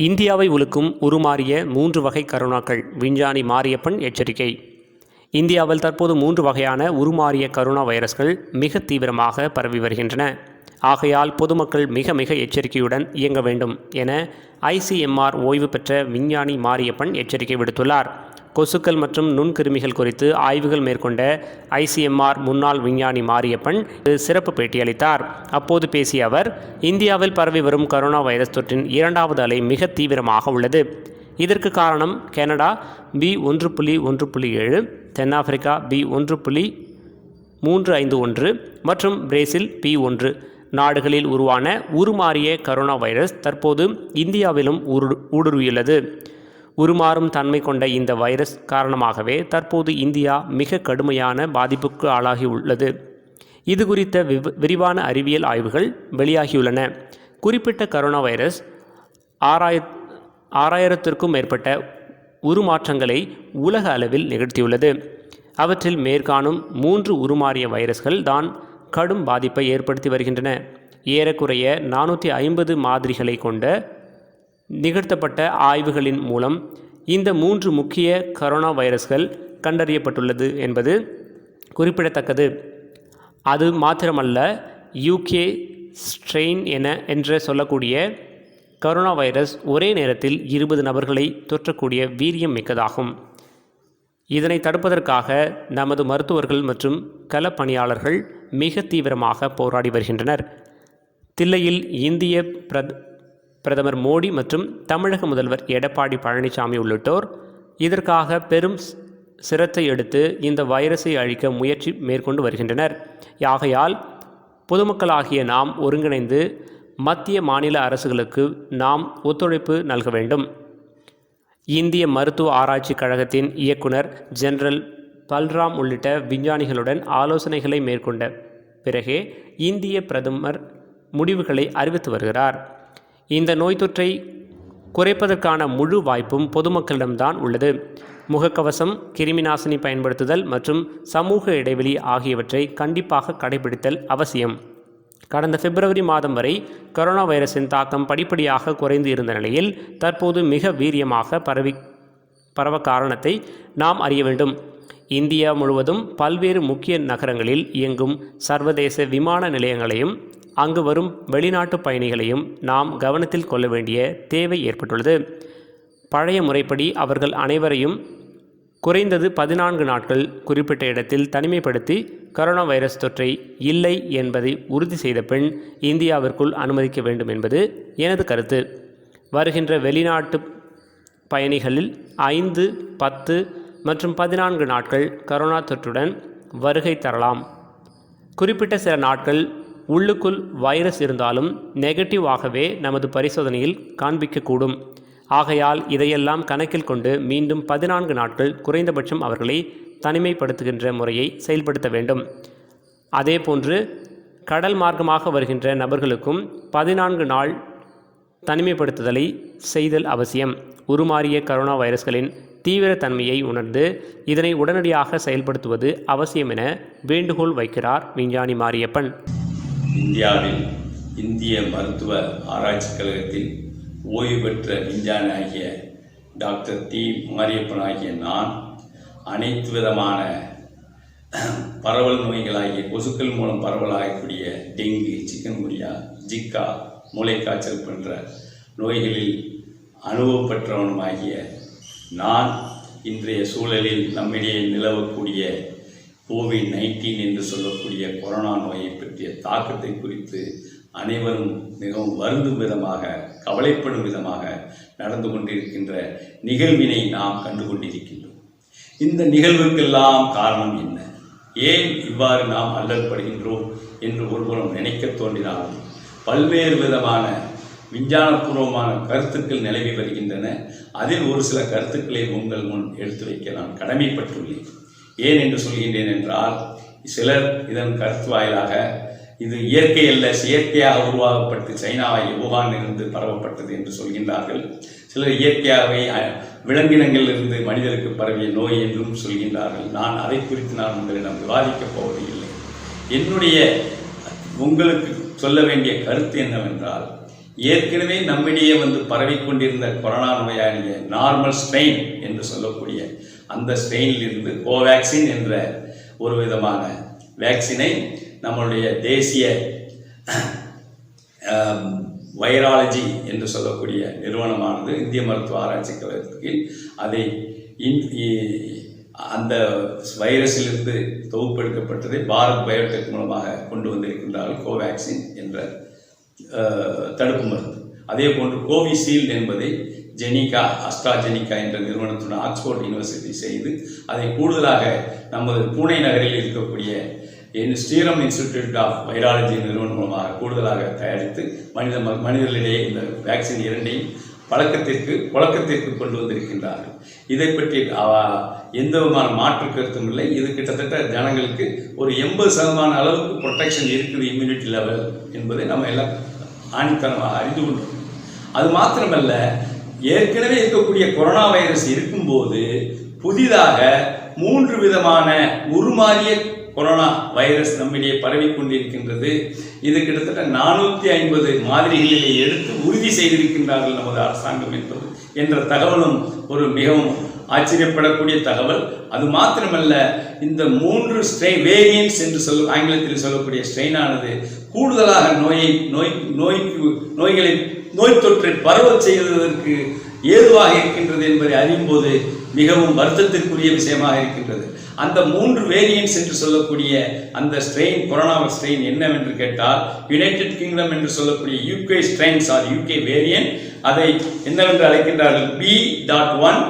இந்தியாவை உலுக்கும் உருமாறிய மூன்று வகை கருணாக்கள் விஞ்ஞானி மாரியப்பன் எச்சரிக்கை. இந்தியாவில் தற்போது மூன்று வகையான உருமாறிய கரோனா வைரஸ்கள் மிக தீவிரமாக பரவி வருகின்றன. ஆகையால் பொதுமக்கள் மிக மிக எச்சரிக்கையுடன் இயங்க வேண்டும் என ஐசிஎம்ஆர் ஓய்வு பெற்ற விஞ்ஞானி மாரியப்பன் எச்சரிக்கை விடுத்துள்ளார். கொசுக்கள் மற்றும் நுண்கிருமிகள் குறித்து ஆய்வுகள் மேற்கொண்ட ஐசிஎம்ஆர் முன்னாள் விஞ்ஞானி மாரியப்பன் சிறப்பு பேட்டியளித்தார். அப்போது பேசிய அவர் இந்தியாவில் பரவி வரும் கரோனா வைரஸ் தொற்றின் இரண்டாவது அலை மிக தீவிரமாக உள்ளது. இதற்கு காரணம் கனடா பி ஒன்று புள்ளி ஒன்று புள்ளி ஏழு தென்னாப்பிரிக்கா பி ஒன்று புள்ளி மூன்று ஐந்து ஒன்று மற்றும் பிரேசில் பி ஒன்று. நாடுகளில் உருவான உருமாறிய கரோனா வைரஸ் தற்போது இந்தியாவிலும் ஊரு ஊடுருவியுள்ளது. உருமாறும் தன்மை கொண்ட இந்த வைரஸ் காரணமாகவே தற்போது இந்தியா மிக கடுமையான பாதிப்புக்கு ஆளாகி உள்ளது இது குறித்த விவ விரிவான அறிவியல் ஆய்வுகள் வெளியாகியுள்ளன. குறிப்பிட்ட கரோனா வைரஸ் ஆறாய ஆறாயிரத்திற்கும் மேற்பட்ட உருமாற்றங்களை உலக அளவில் நிகழ்த்தியுள்ளது. அவற்றில் மேற்காணும் மூன்று உருமாறிய வைரஸ்கள் தான் கடும் பாதிப்பை ஏற்படுத்தி வருகின்றன. ஏறக்குறைய நானூற்றி ஐம்பது மாதிரிகளை கொண்ட நிகழ்த்தப்பட்ட ஆய்வுகளின் மூலம் இந்த மூன்று முக்கிய கரோனா வைரஸ்கள் கண்டறியப்பட்டுள்ளது என்பது குறிப்பிடத்தக்கது. அது மாத்திரமல்ல யூகே ஸ்ட்ரெயின் என என்று சொல்லக்கூடிய கரோனா வைரஸ் ஒரே நேரத்தில் இருபது நபர்களை தொற்றக்கூடிய வீரியம் மிக்கதாகும். இதனை தடுப்பதற்காக நமது மருத்துவர்கள் மற்றும் களப்பணியாளர்கள் மிக தீவிரமாக போராடி வருகின்றனர். தில்லையில் இந்திய பிரத பிரதமர் மோடி மற்றும் தமிழக முதல்வர் எடப்பாடி பழனிசாமி உள்ளிட்டோர் இதற்காக பெரும் சிரத்தை எடுத்து இந்த வைரஸை அழிக்க முயற்சி மேற்கொண்டு வருகின்றனர். யாகையால் பொதுமக்களாகிய நாம் ஒருங்கிணைந்து மத்திய மாநில அரசுகளுக்கு நாம் ஒத்துழைப்பு நல்க வேண்டும். இந்திய மருத்துவ ஆராய்ச்சி கழகத்தின் இயக்குனர் ஜெனரல் பல்ராம் உள்ளிட்ட விஞ்ஞானிகளுடன் ஆலோசனைகளை மேற்கொண்ட பிறகே இந்திய பிரதமர் முடிவுகளை அறிவித்து வருகிறார். இந்த நோய் தொற்றை குறைப்பதற்கான முழு வாய்ப்பும் பொதுமக்களிடம்தான் உள்ளது. முகக்கவசம் கிருமிநாசினி பயன்படுத்துதல் மற்றும் சமூக இடைவெளி ஆகியவற்றை கண்டிப்பாக கடைபிடித்தல் அவசியம். கடந்த பிப்ரவரி மாதம் வரை கொரோனா வைரஸின் தாக்கம் படிப்படியாக குறைந்து இருந்த நிலையில் தற்போது மிக வீரியமாக பரவி பரவ காரணத்தை நாம் அறிய வேண்டும். இந்தியா முழுவதும் பல்வேறு முக்கிய நகரங்களில் இயங்கும் சர்வதேச விமான நிலையங்களையும் அங்கு வரும் வெளிநாட்டு பயணிகளையும் நாம் கவனத்தில் கொள்ள வேண்டிய தேவை ஏற்பட்டுள்ளது. பழைய முறைப்படி அவர்கள் அனைவரையும் குறைந்தது பதினான்கு நாட்கள் குறிப்பிட்ட இடத்தில் தனிமைப்படுத்தி கரோனா வைரஸ் தொற்றை இல்லை என்பதை உறுதி செய்த பின் இந்தியாவிற்குள் அனுமதிக்க வேண்டும் என்பது எனது கருத்து. வருகின்ற வெளிநாட்டு பயணிகளில் ஐந்து பத்து மற்றும் பதினான்கு நாட்கள் கரோனா தொற்றுடன் வருகை தரலாம். குறிப்பிட்ட சில நாட்கள் உள்ளுக்குள் வைரஸ் இருந்தாலும் நெகட்டிவாகவே நமது பரிசோதனையில் காண்பிக்கக்கூடும். ஆகையால் இதையெல்லாம் கணக்கில் கொண்டு மீண்டும் பதினான்கு நாட்கள் குறைந்தபட்சம் அவர்களை தனிமைப்படுத்துகின்ற முறையை செயல்படுத்த வேண்டும். அதேபோன்று கடல் மார்க்கமாக வருகின்ற நபர்களுக்கும் பதினான்கு நாள் தனிமைப்படுத்துதலை செய்தல் அவசியம். உருமாறிய கரோனா வைரஸ்களின் தீவிர தன்மையை உணர்ந்து இதனை உடனடியாக செயல்படுத்துவது அவசியம் என வேண்டுகோள் வைக்கிறார் விஞ்ஞானி மாரியப்பன். இந்தியாவில் இந்திய மருத்துவ ஆராய்ச்சி கழகத்தில் ஓய்வு பெற்ற விஞ்ஞானி ஆகிய டாக்டர் டி. மாரியப்பன் ஆகிய நான் அனைத்து விதமான பரவல் நோய்களாகிய கொசுக்கள் மூலம் பரவலாகக்கூடிய டெங்கு சிக்கன்குனியா ஜிக்கா மூளைக்காய்ச்சல் போன்ற நோய்களில் அனுபவப்பெற்றவனுமாகிய நான் இன்றைய சூழலில் நம்மிடையே நிலவக்கூடிய கோவிட் நைன்டீன் என்று சொல்லக்கூடிய கொரோனா நோயை பற்றிய தாக்கத்தை குறித்து அனைவரும் மிகவும் வருந்தும் விதமாக கவலைப்படும் விதமாக நடந்து கொண்டிருக்கின்ற நிகழ்வினை நாம் கண்டு கொண்டிருக்கின்றோம் இந்த நிகழ்வுக்கெல்லாம் காரணம் என்ன? ஏன் இவ்வாறு நாம் அல்லல்படுகின்றோம் என்று ஒருபுறம் நினைக்க தோன்றினாலும் பல்வேறு விதமான விஞ்ஞானபூர்வமான கருத்துக்கள் நிலவி வருகின்றன. அதில் ஒரு சில கருத்துக்களை உங்கள் முன் எடுத்து வைக்க நான் கடமைப்பட்டுள்ளேன். ஏன் என்று சொல்கின்றேன் என்றால் சிலர் இதன் கருத்து வாயிலாக இது இயற்கை அல்ல செயற்கையாக உருவாக்கப்பட்டு சைனாவை வுகான் இருந்து பரவப்பட்டது என்று சொல்கின்றார்கள். சிலர் இயற்கையாகவே விலங்கினங்களில் விலங்கினங்களிலிருந்து மனிதருக்கு பரவிய நோய் என்றும் சொல்கின்றார்கள். நான் அதை குறித்து நான் உங்களிடம் விவாதிக்கப் போவதில்லை. என்னுடைய உங்களுக்கு சொல்ல வேண்டிய கருத்து என்னவென்றால் ஏற்கனவே நம்மிடையே வந்து பரவிக்கொண்டிருந்த கொரோனா நோயாளிய நார்மல் ஸ்ட்ரெயின் என்று சொல்லக்கூடிய அந்த ஸ்ட்ரெயினில் இருந்து கோவேக்சின் என்ற ஒரு விதமான வேக்சினை நம்மளுடைய தேசிய வைராலஜி என்று சொல்லக்கூடிய நிறுவனமானது இந்திய மருத்துவ ஆராய்ச்சி கழகத்தில் அதை இன் அந்த வைரஸிலிருந்து தொகுப்பெடுக்கப்பட்டதை பாரத் பயோடெக் மூலமாக கொண்டு வந்திருக்கின்றார்கள் கோவேக்சின் என்ற தடுப்பு மருந்து. அதே போன்று கோவிஷீல்டு என்பதை ஜெனிகா அஸ்ட்ராஜெனிகா என்ற நிறுவனத்துடன் ஆக்ஸ்போர்ட் யூனிவர்சிட்டி செய்து அதை கூடுதலாக நமது பூனே நகரில் இருக்கக்கூடிய என் ஸ்ரீரம் இன்ஸ்டிடியூட் ஆஃப் வைராலஜி நிறுவனம் மூலமாக கூடுதலாக தயாரித்து மனித ம- மனிதர்களிடையே இந்த வேக்சின் இரண்டையும் பழக்கத்திற்கு புழக்கத்திற்கு கொண்டு வந்திருக்கின்றார்கள். இதை பற்றி அவ- எந்த விதமான மாற்று கருத்தும் இல்லை. இது கிட்டத்தட்ட ஜனங்களுக்கு ஒரு எண்பது சதமான அளவுக்கு ப்ரொடெக்ஷன் இருக்குது இம்யூனிட்டி லெவல் என்பதை நம்ம எல்லாம் ஆணித்தனமாக அறிந்து கொண்டோம். அது மாத்திரமல்ல ஏற்கனவே இருக்கக்கூடிய கொரோனா வைரஸ் இருக்கும்போது புதிதாக மூன்று விதமான உருமாறிய கொரோனா வைரஸ் நம்மிடையே பரவிக் கொண்டிருக்கின்றது இது கிட்டத்தட்ட நானூற்றி ஐம்பது மாதிரிகளிலே எடுத்து உறுதி செய்திருக்கின்றார்கள் நமது அரசாங்கம் என்பது என்ற தகவலும் ஒரு மிகவும் ஆச்சரியப்படக்கூடிய தகவல். அது மாத்திரமல்ல இந்த மூன்று ஸ்ட்ரெயின் வேரியன்ஸ் என்று சொல் ஆங்கிலத்தில் சொல்லக்கூடிய ஸ்ட்ரெயினானது கூடுதலாக நோயை நோய் நோய்க்கு நோய்களை நோய் தொற்றை பரவ செய்வதற்கு ஏதுவாக இருக்கின்றது என்பதை அறியும் போது மிகவும் வருத்தத்திற்குரிய விஷயமாக இருக்கின்றது. அந்த மூன்று வேரியன்ஸ் என்று சொல்லக்கூடிய அந்த ஸ்ட்ரெயின் கொரோனா ஸ்ட்ரெயின் என்னவென்று கேட்டால் யுனைடெட் கிங்டம் என்று சொல்லக்கூடிய UK strains or UK variant அதை என்னவென்று அழைக்கின்றார்கள்? B dot one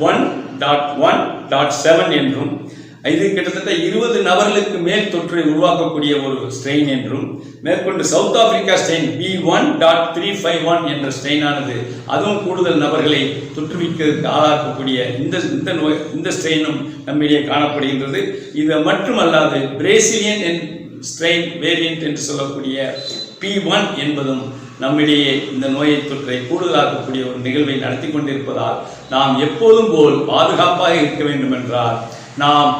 one dot one dot seven என்றும் இது கிட்டத்தட்ட இருபது நபர்களுக்கு மேல் தொற்றை உருவாக்கக்கூடிய ஒரு ஸ்ட்ரெயின் என்றும் மேற்கொண்டு South Africa strain B one dot three five one என்ற ஸ்ட்ரெயினானது அதுவும் கூடுதல் நபர்களை தொற்றுவிக்கிறதுக்கு ஆளாக்கக்கூடிய இந்த இந்த நோய் இந்த ஸ்ட்ரெயினும் நம்மிடையே காணப்படுகின்றது. இது மட்டுமல்லாது பிரேசிலியன் என் ஸ்ட்ரெயின் வேரியன்ட் என்று சொல்லக்கூடிய பி ஒன் என்பதும் நம்மிடையே இந்த நோயை தொற்றை கூடுதலாக்கக்கூடிய ஒரு நிகழ்வை நடத்தி கொண்டிருப்பதால் நாம் எப்போதும் போல் பாதுகாப்பாக இருக்க வேண்டும் என்றால் நாம்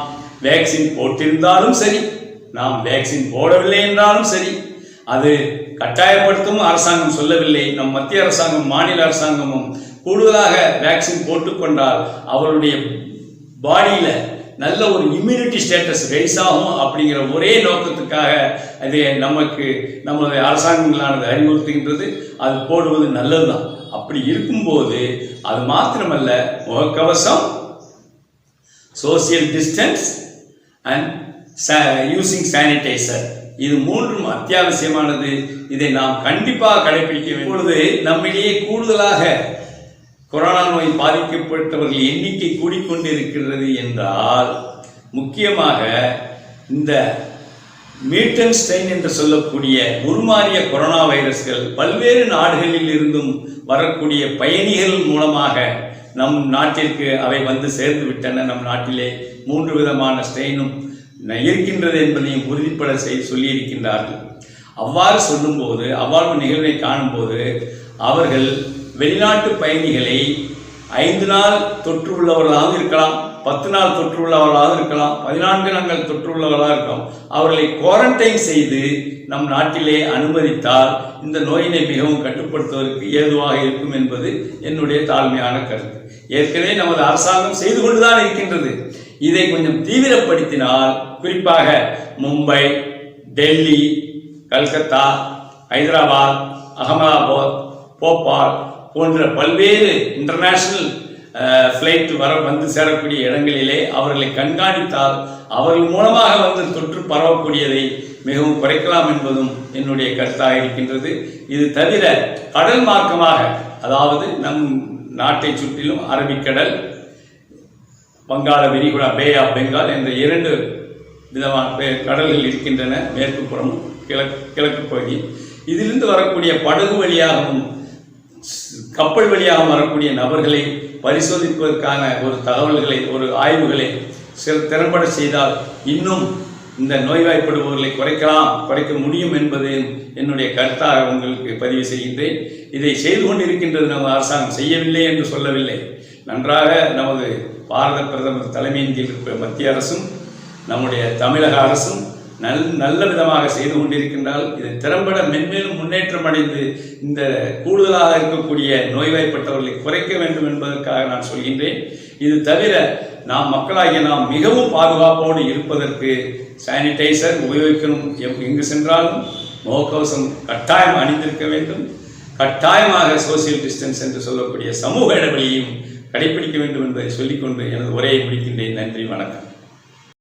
வேக்சின் போட்டிருந்தாலும் சரி நாம் வேக்சின் போடவில்லை என்றாலும் சரி அது கட்டாயப்படுத்தவும் அரசாங்கம் சொல்லவில்லை. நம் மத்திய அரசாங்கம் மாநில அரசாங்கமும் கூடுதலாக வேக்சின் போட்டுக்கொண்டால் அவருடைய பாடியில் நல்ல ஒரு இம்யூனிட்டி ஸ்டேட்டஸ் ரைஸ் ஆகும் அப்படிங்கிற ஒரே நோக்கத்துக்காக அது நமக்கு நம்மளுடைய அரசாங்கங்களானது அறிவுறுத்துகின்றது. அது போடுவது நல்லதுதான். அப்படி இருக்கும்போது அது மாத்திரமல்ல முகக்கவசம் social distance and using sanitiser இது மூன்றும் அத்தியாவசியமானது. இதை நாம் கண்டிப்பாக கடைபிடிக்க வேண்டும். இப்பொழுது நம்மிடையே கூடுதலாக கொரோனா நோய் பாதிக்கப்பட்டவர்கள் எண்ணிக்கை கூடிக்கொண்டிருக்கிறது என்றால் முக்கியமாக இந்த மீட்டன் ஸ்ட்ரெயின் என்று சொல்லக்கூடிய உருமாறிய கொரோனா வைரஸ்கள் பல்வேறு நாடுகளில் இருந்தும் வரக்கூடிய பயணிகள் மூலமாக நம் நாட்டிற்கு அவை வந்து சேர்ந்து விட்டன. நம் நாட்டிலே மூன்று விதமான ஸ்ட்ரெயினும் இருக்கின்றது என்பதையும் உறுதிப்பட செய் சொல்லியிருக்கின்றார்கள். அவ்வாறு சொல்லும்போது அவ்வாறு நிகழ்வை காணும்போது அவர்கள் வெளிநாட்டு பயணிகளை ஐந்து நாள் தொற்று உள்ளவர்களாக இருக்கலாம் பத்து நாள் தொற்று உள்ளவர்களாக இருக்கலாம் பதினான்கு நாங்கள் தொற்று உள்ளவர்களாக இருக்கலாம். அவர்களை குவாரண்டைன் செய்து நம் நாட்டிலே அனுமதித்தால் இந்த நோயினை மிகவும் கட்டுப்படுத்துவதற்கு ஏதுவாக இருக்கும் என்பது என்னுடைய தாழ்மையான கருத்து. ஏற்கனவே நமது அரசாங்கம் செய்து கொண்டுதான் இருக்கின்றது. இதை கொஞ்சம் தீவிரப்படுத்தினால் குறிப்பாக மும்பை டெல்லி கல்கத்தா ஹைதராபாத் அகமதாபாத் போபால் போன்ற பல்வேறு இன்டர்நேஷனல் ஃப்ளைட் வர வந்து சேரக்கூடிய இடங்களிலே அவர்களை கண்காணித்தால் அவர்கள் மூலமாக வந்து தொற்று பரவக்கூடியதை மிகவும் குறைக்கலாம் என்பதும் என்னுடைய கருத்தாக இருக்கின்றது. இது தவிர கடல் மார்க்கமாக அதாவது நம் நாட்டை சுற்றிலும் அரபிக்கடல் வங்காள விரிகுடா பே ஆஃப் பெங்கால் என்ற இரண்டு விதமான கடல்கள் இருக்கின்றன. மேற்கு புறமும் கிழக்கு கிழக்கு பகுதி. இதிலிருந்து வரக்கூடிய படகு வழியாகவும் கப்பல் வழியாக வரக்கூடிய நபர்களை பரிசோதிப்பதற்கான ஒரு தகவல்களை ஒரு ஆய்வுகளை திறம்பட செய்தால் இன்னும் இந்த நோய்வாய்ப்படுபவர்களை குறைக்கலாம் குறைக்க முடியும் என்பது என்னுடைய கருத்தாக உங்களுக்கு பதிவு செய்கின்றேன். இதை செய்து கொண்டிருக்கின்றது நமது அரசாங்கம் செய்யவில்லை என்று சொல்லவில்லை. நன்றாக நமது பாரத பிரதமர் தலைமையின் கீழ் மத்திய அரசும் நம்முடைய தமிழக அரசும் நல் நல்ல விதமாக செய்து கொண்டிருக்கின்றால் இது திறம்பட மென்மேலும் முன்னேற்றம் அடைந்து இந்த கூடுதலாக இருக்கக்கூடிய நோய்வாய்ப்பட்டவர்களை குறைக்க வேண்டும் என்பதற்காக நான் சொல்கின்றேன். இது தவிர நாம் மக்களாகிய நாம் மிகவும் பாதுகாப்போடு இருப்பதற்கு சானிடைசர் உபயோகிக்கணும். எம்- எங்கு சென்றாலும் முகக்கவசம் கட்டாயம் அணிந்திருக்க வேண்டும். கட்டாயமாக சோசியல் டிஸ்டன்ஸ் என்று சொல்லக்கூடிய சமூக இடைவெளியையும் கடைபிடிக்க வேண்டும் என்பதை சொல்லிக்கொண்டு எனது உரையை முடிக்கின்றேன். நன்றி வணக்கம்.